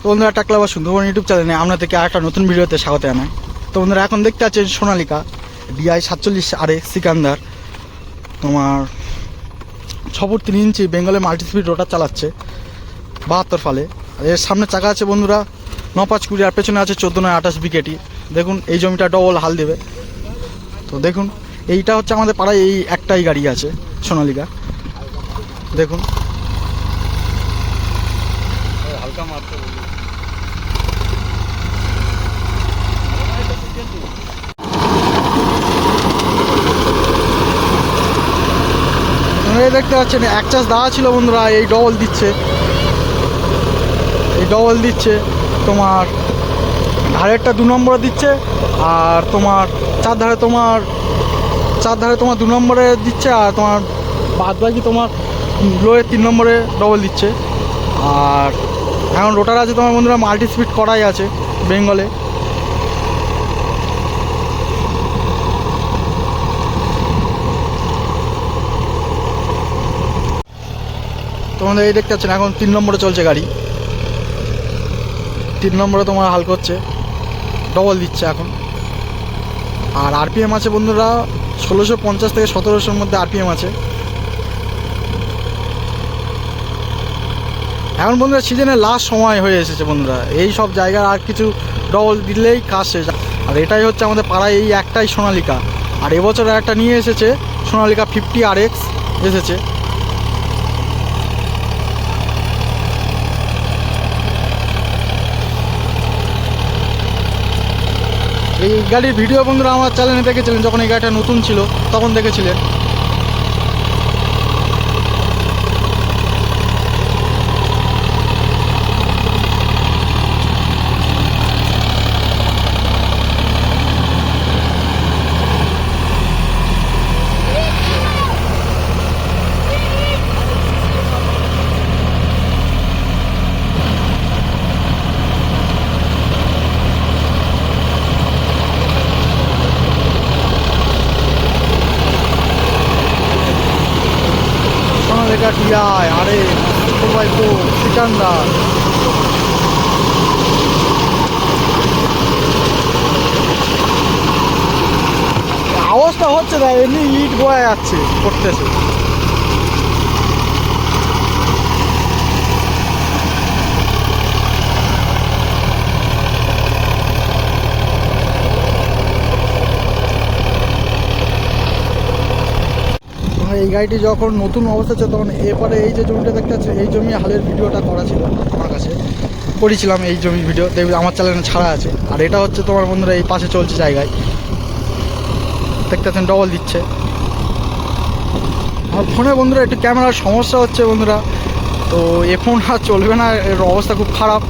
তো বন্ধুরা টাকলা বা সুন্দরবন ইউটিউব চ্যানেলে আমরা থেকে আরেকটা নতুন ভিডিওতে স্বাগত জানাই। তো বন্ধুরা, এখন দেখতে পাচ্ছেন সোনালিকা, ডিআই সাতচল্লিশ আরে সিকান্দার। তোমার ছ ফুট তিন ইঞ্চি বেঙ্গলে মাল্টি স্পিড রোটার চালাচ্ছে, বাহাত্তর ফালে। এর সামনে চাকা আছে বন্ধুরা ন পাঁচ কুড়ি, আর পেছনে আছে চোদ্দ নয়, আঠাশ বিকেটি। দেখুন, এই জমিটা ডবল হাল দেবে। তো দেখুন, এইটা হচ্ছে আমাদের পাড়ায় এই একটাই গাড়ি আছে, সোনালিকা। দেখুন। হালকা মারতে আপনারা দেখতে পাচ্ছেন, এক চাষ দেওয়া ছিল বন্ধুরা, এই ডবল দিচ্ছে। এই ডবল দিচ্ছে, তোমার ধারেরটা দু নম্বরে দিচ্ছে, আর তোমার চার ধারে তোমার, চার ধারে তোমার দু নম্বরে দিচ্ছে, আর তোমার বাদ বাকি তোমার লোয়ের তিন নম্বরে ডবল দিচ্ছে। আর এখন রোটার আছে তোমার বন্ধুরা মাল্টি স্পিড করাই আছে, বেঙ্গলে। তোমাদের এই দেখতে পাচ্ছেন, এখন তিন নম্বরে চলছে গাড়ি। তিন নম্বরে তোমার হাল করছে ডবল দিচ্ছে এখন। আর আরপিএম আছে বন্ধুরা, ষোলোশো পঞ্চাশ থেকে সতেরোশোর মধ্যে আরপিএম আছে। এখন বন্ধুরা সিজনের লাস্ট সময় হয়ে এসেছে বন্ধুরা। এই সব জায়গার আর কিছু ডবল দিলেই কাজ শেষ। আর এটাই হচ্ছে আমাদের পাড়ায় এই একটাই সোনালিকা। আর এবছর একটা নিয়ে এসেছে, সোনালিকা ফিফটি আর এক্স এসেছে। এই গাড়ির ভিডিও বন্ধুরা আমার চ্যানেলে দেখেছিলেন যখন এই গাড়িটা নতুন ছিল তখন দেখেছিলেন। টিআই আরে সবাই তো সিকান্দার। আওয়াজটা হচ্ছে না এমনি ইট বয়ে যাচ্ছে করতেছে। এই গাড়িটি যখন নতুন অবস্থা ছিল তখন এরপরে এই যে জমিটা দেখতে পাচ্ছি এই জমি হালের ভিডিওটা করা ছিল আমার কাছে। করেছিলাম এই জমির ভিডিও, দেখবি আমার চ্যানেলে ছাড়া আছে। আর এটা হচ্ছে তোমার বন্ধুরা এই পাশে চলছে জায়গায়। দেখতে পাচ্ছেন ডবল দিচ্ছে। আমার ফোনে বন্ধুরা একটু ক্যামেরার সমস্যা হচ্ছে বন্ধুরা। তো এ ফোন আর চলবে না, এর অবস্থা খুব খারাপ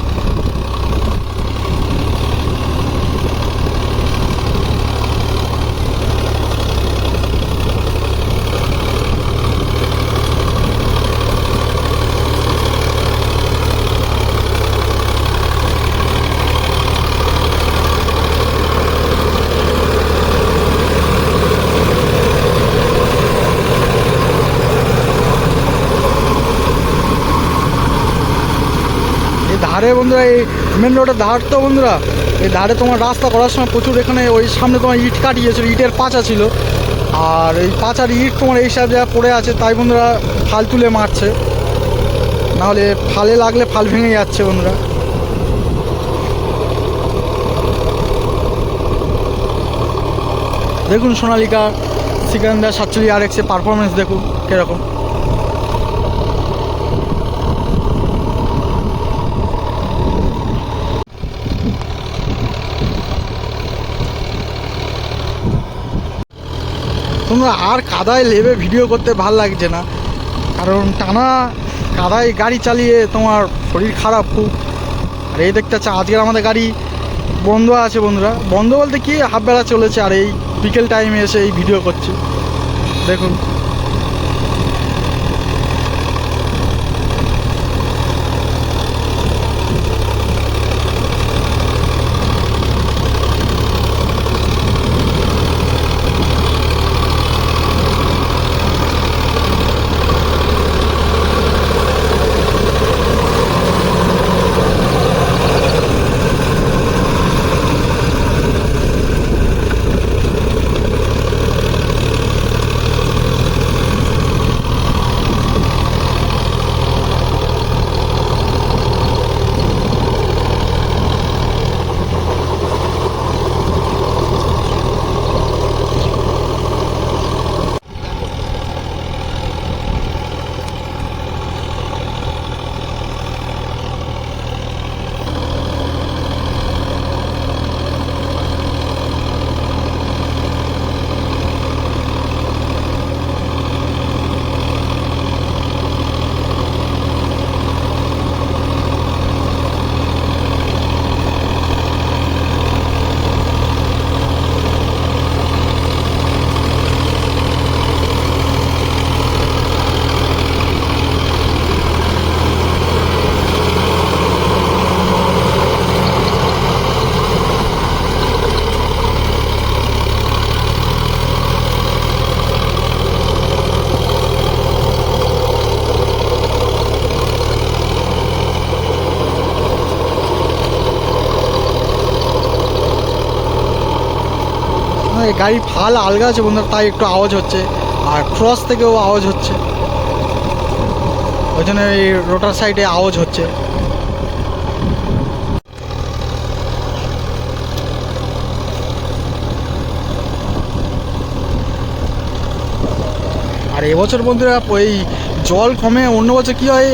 এই ধারে বন্ধুরা, এই মেন রোডের ধার তো বন্ধুরা, এই ধারে তোমার রাস্তা করার সময় প্রচুর এখানে ওই সামনে তোমার ইট কাটিয়েছিল, ইটের পাচা ছিল। আর এই পাচার ইট তোমার এই সব জায়গায় পড়ে আছে, তাই বন্ধুরা ফাল তুলে মারছে। নাহলে ফালে লাগলে ফাল ভেঙে যাচ্ছে বন্ধুরা। দেখুন সোনালিকা, সিকান্দার সাতচল্লিশ আর এক্সের পারফরমেন্স দেখুন, কীরকম। তোমরা আর কাদায় লেবে ভিডিও করতে ভালো লাগছে না। কারণ টানা কাদায় গাড়ি চালিয়ে তোমার শরীর খারাপ খুব। আর এই দেখতে আছে আজকের আমাদের গাড়ি বন্ধ আছে বন্ধুরা। বন্ধ বলতে কি? হাফ বেলা চলেছে আর এই বিকেল টাইমে এসে এই ভিডিও করছে। দেখুন। গাড়ি ফাল আলগা আছে বন্ধুরা, তাই একটু আওয়াজ হচ্ছে। আর ক্রস থেকেও আওয়াজ হচ্ছে। ওই জন্য এই রোটার সাইডে আওয়াজ হচ্ছে। আর এবছর বন্ধুরা, ওই জল কমে, অন্য বছর কী হয়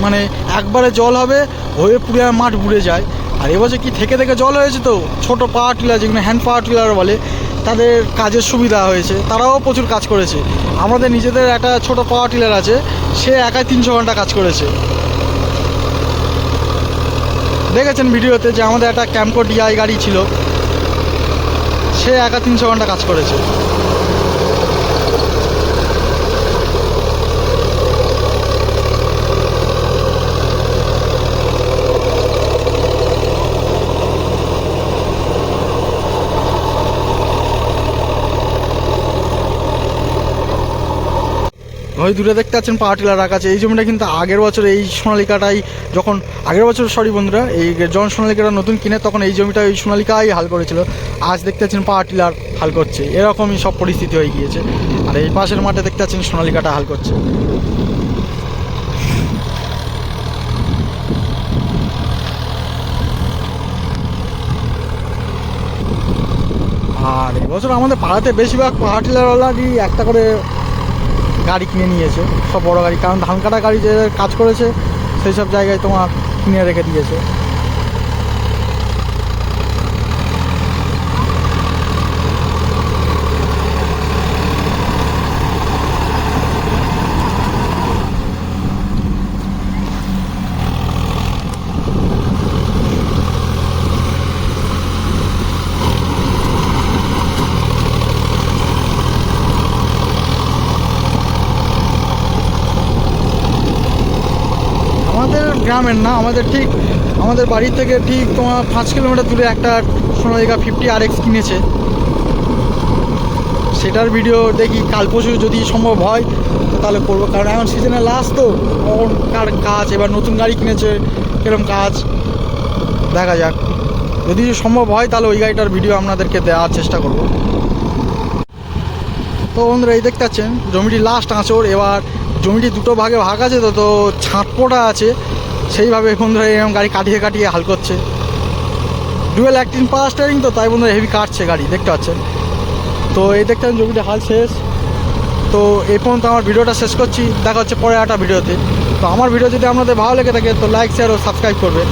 মানে একবারে জল হবে, হয়ে পুরো মাঠ বুড়ে যায়। আর এবছর কি থেকে থেকে জল হয়েছে তো? ছোট পাওয়ার টিলার, যেগুলো হ্যান্ড পাওয়ার টিলার বলে তাদের কাজের সুবিধা হয়েছে, তারাও প্রচুর কাজ করেছে। আমাদের নিজেদের একটা ছোট পাওয়ার টিলার আছে, সে একাই তিনশো ঘণ্টা কাজ করেছে। দেখেছেন ভিডিওতে যে আমাদের একটা ক্যাম্পো ডিআই গাড়ি ছিল, সে একা তিনশো ঘণ্টা কাজ করেছে। ওই দূরে দেখতে পাচ্ছেন পাওয়ার টিলার রাখা আছে। এই জমিটা কিন্তু আগের বছর এই সোনালিকাটাই যখন, আগের বছর সরি বন্ধুরা, এই যখন সোনালিকাটা নতুন কিনে তখন এই জমিটা ওই সোনালিকাই হাল করেছিল। আজ দেখতে পাচ্ছেন পাওয়ার টিলার হাল করছে। এরকমই সব পরিস্থিতি হয়ে গিয়েছে। আর এই পাশের মাঠে দেখতে পাচ্ছেন সোনালিকাটা হাল করছে। আর এবছর আমাদের পাড়াতে বেশিরভাগ পাওয়ার টিলারওয়ালারই একটা করে গাড়ি কিনে নিয়েছে, সব বড় গাড়ি। কারণ ধান কাটা গাড়ি যে কাজ করেছে, সেই সব জায়গায় তোমার কিনে রেখে দিয়েছে আমাদের গ্রামের না, আমাদের ঠিক আমাদের বাড়ি থেকে ঠিক তোমার পাঁচ কিলোমিটার দূরে একটা সোনালিকা ফিফটি আর এক্স কিনেছে। সেটার ভিডিও দেখি, কাল পরশু যদি সম্ভব হয়, তো তাহলে করব। কারণ এখন সিজনে লাস্ট তো কখন কার কাজ? এবার নতুন গাড়ি কিনেছে এরকম কাজ? দেখা যাক। যদি সম্ভব হয়, তাহলে ওই গাড়িটার ভিডিও আপনাদেরকে দেওয়ার চেষ্টা করব। তো বন্ধুরা, এই দেখতে পাচ্ছেন, জমিটি লাস্ট আঁচড়। এবার জমিটি দুটো ভাগে ভাগ আছে, তো তো ছাঁটপোটা আছে। সেইভাবে এখন ধরে এরকম গাড়ি কাটিয়ে কাটিয়ে হাল করছে। ডুয়েল অ্যাক্টিং পাওয়ার স্টারিং তো, তাই বন্ধুরা হেভি কাটছে গাড়ি, দেখতে পাচ্ছেন? তো এই দেখতে জমিটা হাল শেষ। তো এই পর্যন্ত আমার ভিডিওটা শেষ করছি। দেখা হচ্ছে পরে একটা ভিডিওতে। তো আমার ভিডিও যদি আপনাদের ভালো লেগে থাকে, তো লাইক শেয়ার ও সাবস্ক্রাইব করবে